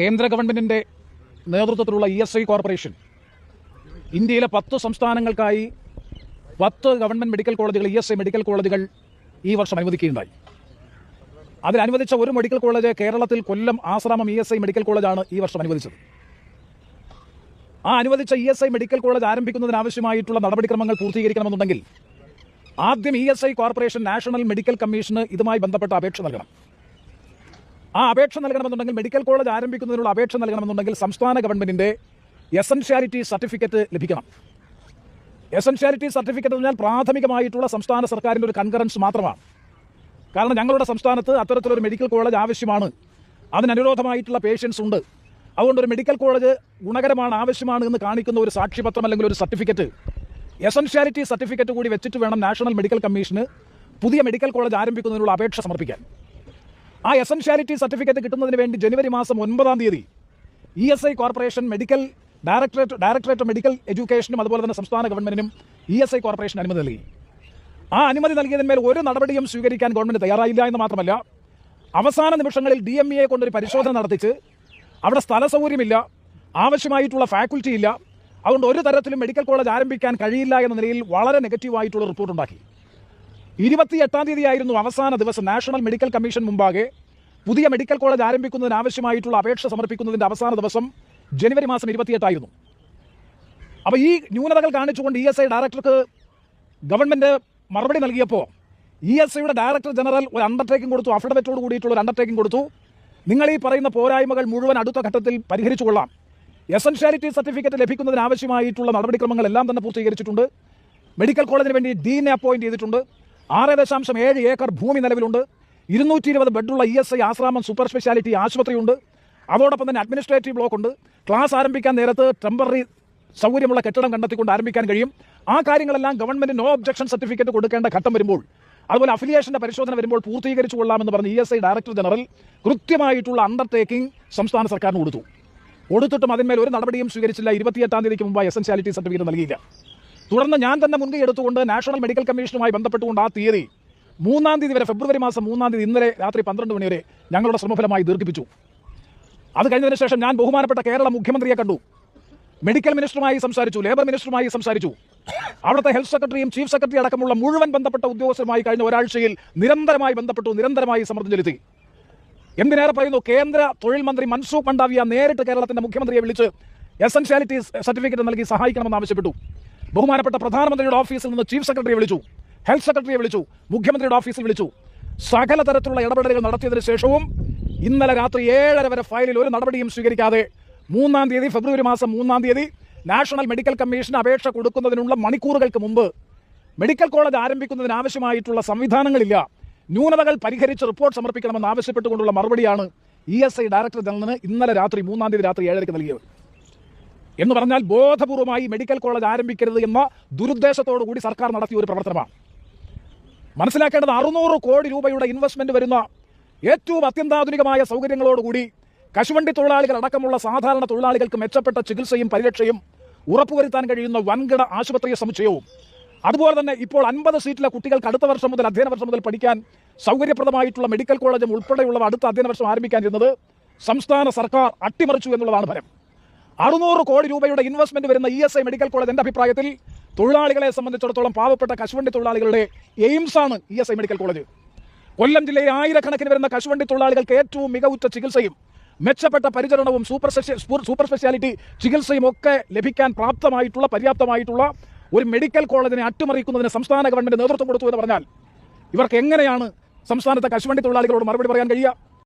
കേന്ദ്ര ഗവൺമെന്റിന്റെ നേതൃത്വത്തിലുള്ള ഇ എസ് ഐ കോർപ്പറേഷൻ ഇന്ത്യയിലെ പത്ത് സംസ്ഥാനങ്ങൾക്കായി പത്ത് ഗവൺമെന്റ് മെഡിക്കൽ കോളേജുകൾ ഇ എസ് ഐ മെഡിക്കൽ കോളേജുകൾ ഈ വർഷം അനുവദിക്കുകയുണ്ടായി. അതിൽ അനുവദിച്ച ഒരു മെഡിക്കൽ കോളേജ് കേരളത്തിൽ Kollam Asramam E S I medical കോളേജാണ് ഈ വർഷം അനുവദിച്ചത്. ആ അനുവദിച്ച E S I medical college ആരംഭിക്കുന്നതിനാവശ്യമായിട്ടുള്ള നടപടിക്രമങ്ങൾ പൂർത്തീകരിക്കണമെന്നുണ്ടെങ്കിൽ ആദ്യം E S I corporation national medical commission ഇതുമായി ബന്ധപ്പെട്ട അപേക്ഷ നൽകണം. ആ അപേക്ഷ നൽകണമെന്നുണ്ടെങ്കിൽ മെഡിക്കൽ കോളേജ് ആരംഭിക്കുന്നതിനുള്ള അപേക്ഷ നൽകണമെന്നുണ്ടെങ്കിൽ സംസ്ഥാന ഗവൺമെന്റിന്റെ എസൻഷ്യാലിറ്റി സർട്ടിഫിക്കറ്റ് ലഭിക്കണം. എസൻഷ്യാലിറ്റി സർട്ടിഫിക്കറ്റ് എന്ന് പറഞ്ഞാൽ പ്രാഥമികമായിട്ടുള്ള സംസ്ഥാന സർക്കാരിന്റെ ഒരു കൺകറൻസ് മാത്രമാണ്. കാരണം ഞങ്ങളുടെ സംസ്ഥാനത്ത് അത്തരത്തിലൊരു മെഡിക്കൽ കോളേജ് ആവശ്യമാണ്. അതിനനുരോധമായിട്ടുള്ള പേഷ്യൻസ് ഉണ്ട്. അതുകൊണ്ട് ഒരു മെഡിക്കൽ കോളേജ് ഗുണകരമാണ് ആവശ്യമാണ് എന്ന് കാണിക്കുന്ന ഒരു സാക്ഷ്യപത്രം അല്ലെങ്കിൽ ഒരു സർട്ടിഫിക്കറ്റ് എസൻഷ്യാലിറ്റി സർട്ടിഫിക്കറ്റ് കൂടി വെച്ചിട്ട് വേണം നാഷണൽ മെഡിക്കൽ കമ്മീഷന് പുതിയ മെഡിക്കൽ കോളേജ് ആരംഭിക്കുന്നതിനുള്ള അപേക്ഷ സമർപ്പിക്കാൻ. ആ എസൻഷ്യാലിറ്റി സർട്ടിഫിക്കറ്റ് കിട്ടുന്നതിന് വേണ്ടി ജനുവരി മാസം ഒൻപതാം തീയതി E S I corporation medical directorate directorate medical എഡ്യൂക്കേഷനും അതുപോലെ തന്നെ സംസ്ഥാന ഗവൺമെന്റിനും ഇ എസ് ഐ കോർപ്പറേഷൻ അനുമതി നൽകി. ആ അനുമതി നൽകിയതിന്മേൽ ഒരു നടപടിയും സ്വീകരിക്കാൻ ഗവൺമെന്റ് തയ്യാറായില്ല എന്ന് മാത്രമല്ല അവസാന നിമിഷങ്ങളിൽ ഡി എം ഇയെ കൊണ്ടൊരു പരിശോധന നടത്തിച്ച് അവിടെ സ്ഥല സൗകര്യമില്ല ആവശ്യമായിട്ടുള്ള ഫാക്കൽറ്റി ഇല്ല അതുകൊണ്ട് ഒരു തരത്തിലും മെഡിക്കൽ കോളേജ് ആരംഭിക്കാൻ കഴിയില്ല എന്ന നിലയിൽ വളരെ നെഗറ്റീവായിട്ടുള്ള റിപ്പോർട്ട് ഉണ്ടാക്കി ഇരുപത്തി എട്ടാം തീയതി ആയിരുന്നു അവസാന ദിവസം. നാഷണൽ മെഡിക്കൽ കമ്മീഷൻ മുമ്പാകെ പുതിയ മെഡിക്കൽ കോളേജ് ആരംഭിക്കുന്നതിന് ആവശ്യമായിട്ടുള്ള അപേക്ഷ സമർപ്പിക്കുന്നതിന്റെ അവസാന ദിവസം ജനുവരി മാസം ഇരുപത്തിയെട്ടായിരുന്നു. അപ്പോൾ ഈ ന്യൂനതകൾ കാണിച്ചുകൊണ്ട് ഇ എസ് ഐ ഡയറക്ടർക്ക് ഗവൺമെന്റ് മറുപടി നൽകിയപ്പോൾ ഇ എസ് ഐയുടെ ഡയറക്ടർ ജനറൽ ഒരു അണ്ടർടേക്കിംഗ് കൊടുത്തു അഫിഡവിറ്റോട് കൂടിയിട്ടുള്ള ഒരു അണ്ടർടേക്കിംഗ് കൊടുത്തു. നിങ്ങൾ ഈ പറയുന്ന പോരായ്മകൾ മുഴുവൻ അടുത്ത ഘട്ടത്തിൽ പരിഹരിച്ചു കൊള്ളാം. എസൻഷ്യാലിറ്റി സർട്ടിഫിക്കറ്റ് ലഭിക്കുന്നതിന് ആവശ്യമായിട്ടുള്ള നടപടിക്രമങ്ങളെല്ലാം തന്നെ പൂർത്തീകരിച്ചിട്ടുണ്ട്. മെഡിക്കൽ കോളേജിന് വേണ്ടി ഡീനെ അപ്പോയിന്റ് ചെയ്തിട്ടുണ്ട്. ആറ് ദശാംശം ഏഴ് ഏക്കർ ഭൂമി നിലവിലുണ്ട്. ഇരുന്നൂറ്റി ഇരുപത് ബെഡുള്ള E S I Asramam super speciality ആശുപത്രിയുണ്ട്. അതോടൊപ്പം തന്നെ അഡ്മിനിസ്ട്രേറ്റീവ് ബ്ലോക്ക് ഉണ്ട് ക്ലാസ് ആരംഭിക്കാൻ നേരത്ത് ടെമ്പററി സൗകര്യമുള്ള കെട്ടിടം കണ്ടെത്തിക്കൊണ്ട് ആരംഭിക്കാൻ കഴിയും. ആ കാര്യങ്ങളെല്ലാം ഗവൺമെന്റ് നോ ഒബ്ജക്ഷൻ സർട്ടിഫിക്കറ്റ് കൊടുക്കേണ്ട ഘട്ടം വരുമ്പോൾ അതുപോലെ അഫിലിയേഷന്റെ പരിശോധന വരുമ്പോൾ പൂർത്തീകരിച്ചു കൊള്ളാമെന്ന് പറഞ്ഞ് E S I director general കൃത്യമായിട്ടുള്ള അണ്ടർടേക്കിംഗ് സംസ്ഥാന സർക്കാരിന് കൊടുത്തു. കൊടുത്തിട്ടും അതിന്മേൽ ഒരു നടപടിയും സ്വീകരിച്ചില്ല. ഇരുപത്തിയെട്ടാം തീയതിക്ക് മുമ്പ് എസൻഷ്യാലിറ്റി സർട്ടിഫിക്കറ്റ് നൽകിയില്ല. തുടർന്ന് ഞാൻ തന്നെ മുൻകൈ എടുത്തുകൊണ്ട് നാഷണൽ മെഡിക്കൽ കമ്മീഷനുമായി ബന്ധപ്പെട്ടുകൊണ്ട് ആ തീയതി മൂന്നാം തീയതി വരെ ഫെബ്രുവരി മാസം മൂന്നാം തീയതി ഇന്നലെ രാത്രി പന്ത്രണ്ട് മണി വരെ ഞങ്ങളുടെ ശ്രമഫലമായി ദീർഘിപ്പിച്ചു. അത് കഴിഞ്ഞതിന് ശേഷം ഞാൻ ബഹുമാനപ്പെട്ട കേരള മുഖ്യമന്ത്രിയെ കണ്ടു. മെഡിക്കൽ മിനിസ്റ്ററുമായി സംസാരിച്ചു ലേബർ മിനിസ്റ്ററുമായി സംസാരിച്ചു. അവിടുത്തെ ഹെൽത്ത് സെക്രട്ടറിയും ചീഫ് സെക്രട്ടറി അടക്കമുള്ള മുഴുവൻ ബന്ധപ്പെട്ട ഉദ്യോഗസ്ഥരുമായി കഴിഞ്ഞ ഒരാഴ്ചയിൽ നിരന്തരമായി ബന്ധപ്പെട്ടു നിരന്തരമായി സമ്മർദ്ദം ചെലുത്തി. എന്തിനേറെ പറയുന്നു കേന്ദ്ര തൊഴിൽ മന്ത്രി മൻസൂഖ് മണ്ഡാവിയ നേരിട്ട് കേരളത്തിന്റെ മുഖ്യമന്ത്രിയെ വിളിച്ച് എസൻഷ്യാലിറ്റി സർട്ടിഫിക്കറ്റ് നൽകി സഹായിക്കണമെന്ന് ആവശ്യപ്പെട്ടു. ബഹുമാനപ്പെട്ട പ്രധാനമന്ത്രിയുടെ ഓഫീസിൽ നിന്ന് ചീഫ് സെക്രട്ടറിയെ വിളിച്ചു ഹെൽത്ത് സെക്രട്ടറിയെ വിളിച്ചു മുഖ്യമന്ത്രിയുടെ ഓഫീസിൽ വിളിച്ചു. സകല തരത്തിലുള്ള ഇടപെടലുകൾ നടത്തിയതിനു ശേഷവും ഇന്നലെ രാത്രി ഏഴര വരെ ഫയലിൽ ഒരു നടപടിയും സ്വീകരിക്കാതെ മൂന്നാം തീയതി ഫെബ്രുവരി മാസം മൂന്നാം തീയതി നാഷണൽ മെഡിക്കൽ കമ്മീഷൻ അപേക്ഷ കൊടുക്കുന്നതിനുള്ള മണിക്കൂറുകൾക്ക് മുമ്പ് മെഡിക്കൽ കോളേജ് ആരംഭിക്കുന്നതിന് ആവശ്യമായിട്ടുള്ള സംവിധാനങ്ങളില്ല. ന്യൂനതകൾ പരിഹരിച്ച് റിപ്പോർട്ട് സമർപ്പിക്കണമെന്ന് ആവശ്യപ്പെട്ടുകൊണ്ടുള്ള മറുപടിയാണ് ഇ ഡയറക്ടർ ജനറലിന് ഇന്നലെ രാത്രി മൂന്നാം തീയതി രാത്രി ഏഴരയ്ക്ക് നൽകിയത്. എന്ന് പറഞ്ഞാൽ ബോധപൂർവമായി മെഡിക്കൽ കോളേജ് ആരംഭിക്കരുത് എന്ന ദുരുദ്ദേശത്തോടു കൂടി സർക്കാർ നടത്തിയ ഒരു പ്രവർത്തനമാണ്. മനസ്സിലാക്കേണ്ടത് അറുന്നൂറ് കോടി രൂപയുടെ ഇൻവെസ്റ്റ്മെന്റ് വരുന്ന ഏറ്റവും അത്യന്താധുനികമായ സൗകര്യങ്ങളോടുകൂടി കശുവണ്ടി തൊഴിലാളികൾ അടക്കമുള്ള സാധാരണ തൊഴിലാളികൾക്ക് മെച്ചപ്പെട്ട ചികിത്സയും പരിരക്ഷയും ഉറപ്പുവരുത്താൻ കഴിയുന്ന വൻകിട ആശുപത്രി സമുച്ചയവും. അതുപോലെ തന്നെ ഇപ്പോൾ അൻപത് സീറ്റിലെ കുട്ടികൾക്ക് അടുത്ത വർഷം മുതൽ അധ്യയന വർഷം മുതൽ പഠിക്കാൻ സൗകര്യപ്രദമായിട്ടുള്ള മെഡിക്കൽ കോളേജും ഉൾപ്പെടെയുള്ളവ അടുത്ത അധ്യയന വർഷം ആരംഭിക്കാൻ ഇരുന്നത് സംസ്ഥാന സർക്കാർ അട്ടിമറിച്ചു എന്നുള്ളതാണ് ഫലം. അറുന്നൂറ് കോടി രൂപയുടെ ഇൻവെസ്റ്റ്മെന്റ് വരുന്ന E S I medical college എന്റെ അഭിപ്രായത്തിൽ തൊഴിലാളികളെ സംബന്ധിച്ചിടത്തോളം പാവപ്പെട്ട കശുവണ്ടി തൊഴിലാളികളുടെ എയിംസ് ആണ് E S I medical college Kollam ജില്ലയിൽ ആയിരക്കണക്കിന് വരുന്ന കശുവണ്ടി തൊഴിലാളികൾക്ക് ഏറ്റവും മികവുറ്റ ചികിത്സയും മെച്ചപ്പെട്ട പരിചരണവും സൂപ്പർ സൂപ്പർ സ്പെഷ്യാലിറ്റി ചികിത്സയും ഒക്കെ ലഭിക്കാൻ പ്രാപ്തമായിട്ടുള്ള പര്യാപ്തമായിട്ടുള്ള ഒരു മെഡിക്കൽ കോളേജിനെ അട്ടിമറിക്കുന്നതിന് സംസ്ഥാന ഗവൺമെന്റ് നേതൃത്വം കൊടുത്തു എന്ന് പറഞ്ഞാൽ ഇവർക്ക് എങ്ങനെയാണ് സംസ്ഥാനത്തെ കശുവണ്ടി തൊഴിലാളികളോട് മറുപടി പറയാൻ കഴിയുക?